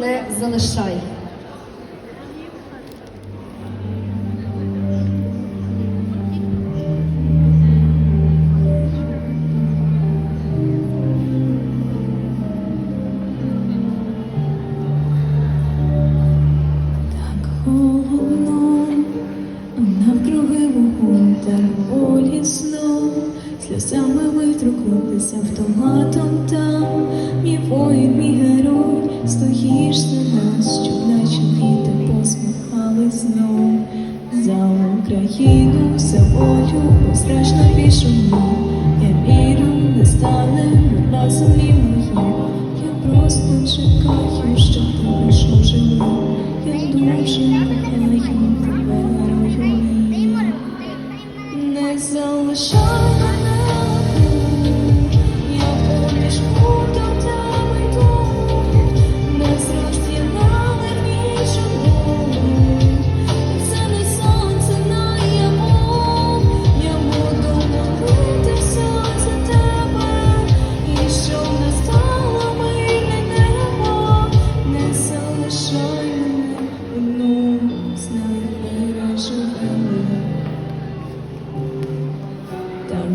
не залишай. Сльозами витрукнулися автоматом там, мій воїн, мій стоїш за нас, щоб наче діти посміхались знов. За Україну, за волю, страшно більшому, я вірю, не стане на землі моїй. Я просто чекаю, щоб ти прийшов живий. Я дуже кохаю тебе, рою мій. Не залишай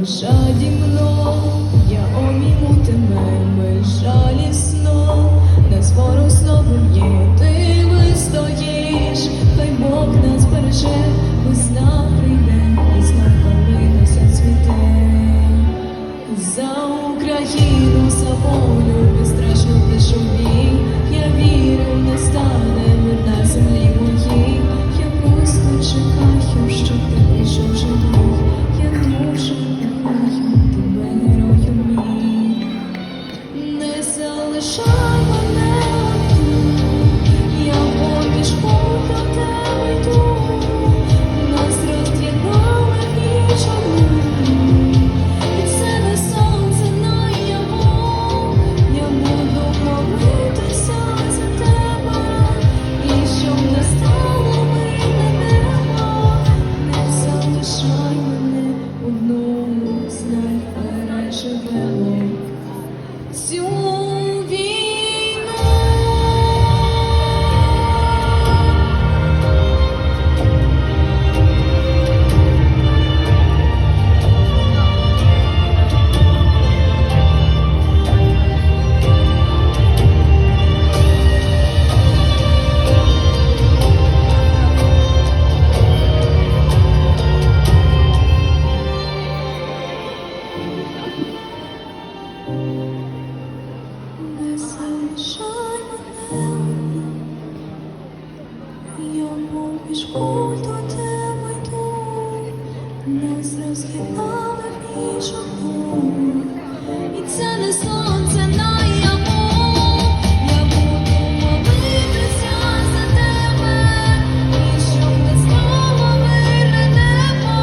Там жадібно я обійму тебе безжалісно, нас ворог знову є, ти вистоїш, хай Бог нас береже, весна прийде, знов коли зацвіте. За Україну, за волю, безстрашно пишу бій, я вірю, не стане нас роз'єднали між і це не сонце наяву, я буду молитися за тебе, і щоб не стало мирне небо.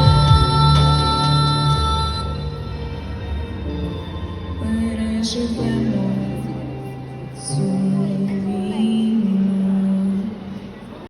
Переживемо.